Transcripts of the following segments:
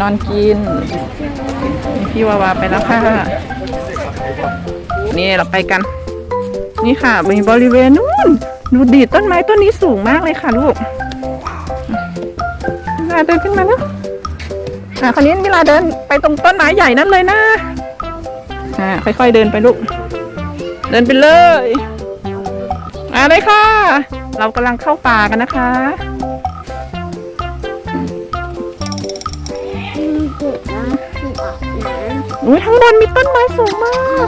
นอนกิน พี่วาวาไปแล้วค่ะ นี่เราไปกัน นี่ค่ะมีบริเวณนู้นดูดีต้นไม้ต้นนี้สูงมากเลยค่ะลูกเวลาเดินขึ้นมาแล้วอ่าคราวนี้เวลาเดินไปตรงต้นไม้ใหญ่นั่นเลยนะอ่าค่อยๆเดินไปลูก เดินไปเลยมาเลยค่ะ เรากำลังเข้าป่ากันนะคะ อุ้ยข้างบนมีต้นไม้สูงมาก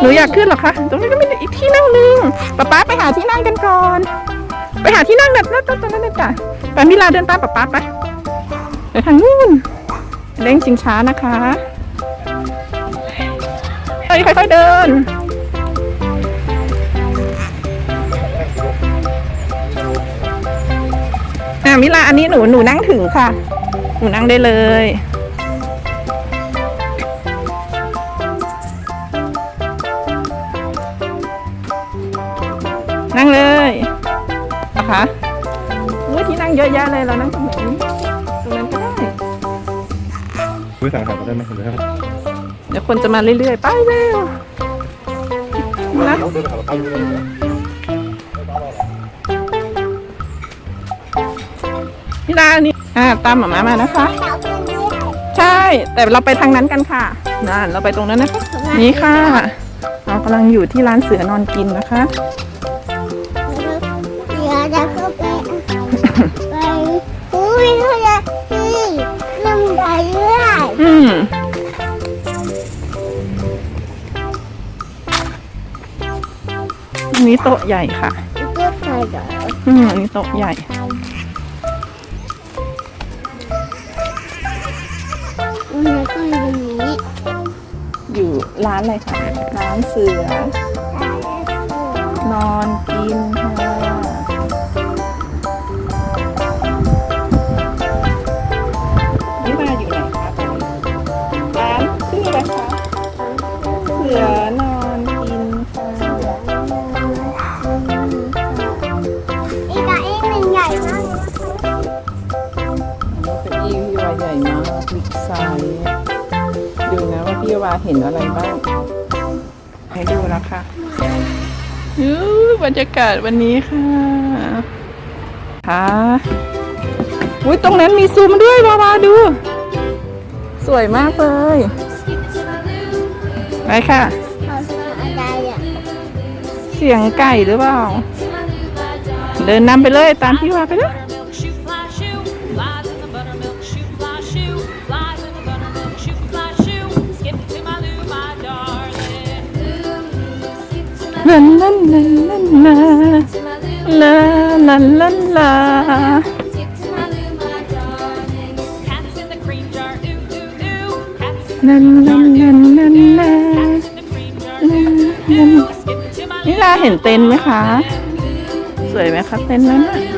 หนูอยากขึ้นเหรอคะ ตรงนี้ก็มีอีกที่นั่งหนึ่งป๊าป๊าไปหาที่นั่งกันก่อน ไปหาที่นั่งแบบนั้นตรงนั้นเลยจ้ะไปมิลาเดินตามป๊าป๊าไปไปทางนู้นเร่งชิงช้านะคะเฮ้ยค่อยๆเดิน อะมิลาอันนี้หนูหนูนั่งถึงค่ะ หนูนั่งได้เลย เยอะแยะเลยเรานั่งตรงไหนตรงนั้นก็ได้คุยสั่งอาหารก็ได้ไหมเดี๋ยวครับเดี๋ยวคนจะมาเรื่อยๆ ไปเร็วนะเราเดินไปหาเราตั้งเลยพี่ดานี่อ่าตามหมามามานะคะ ใช่ แต่เราไปทางนั้นกันค่ะนั่นเราไปตรงนั้นนะคะ นี่ค่ะ เรากำลังอยู่ที่ร้านเสือนอนกินนะคะ เดี๋ยวจะก็ไปไป อุ้ยเขาจะที่ลงไปเรื่อยอืมอันนี้โต๊ะใหญ่ค่ะเจ้าใครเหรออืมอันนี้โต๊ะใหญ่มันก็อยู่นี้อยู่ร้านอะไรคะร้านเสือ นอนกินค่ะ ใหญ่มากบิ๊กไซส์ดูนะว่าพี่วาเห็นอะไรบ้าง ให้ดูแล้วค่ะอู้บรรยากาศวันนี้ค่ะ ค่ะอุ้ยตรงนั้นมีซูมด้วยวาวาดู สวยมากเลยไปค่ะเขาทำอะไรอะเสียงไก่หรือเปล่า เดินนำไปเลยตามพี่วาไปเลย ลันลันลันลันลาลาลันลันลาลันลันลันลันลานี่ลาเห็นเต็นไหมคะ สวยไหมคะเต็นนั้นน่ะ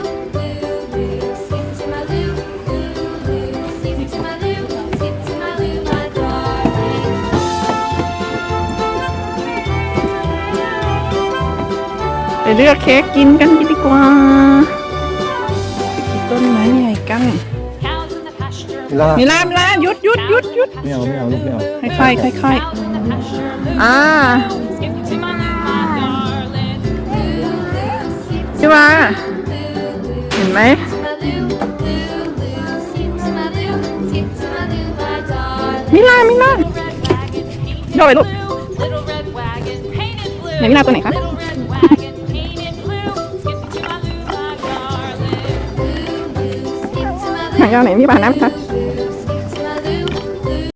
ไปเลือกเค้กกินกันดีกว่าไปกินต้นไม้ใหญ่กันลามิลามิลาหยุดหยุดหยุดหยุดไม่เอาไม่เอาลูกไม่เอาค่อยๆค่อยๆอ่าพี่ว่าเห็นไหมมิลามิลาโดดไปลูกไหนมิลาตัวไหนคะ ไหนเอาไ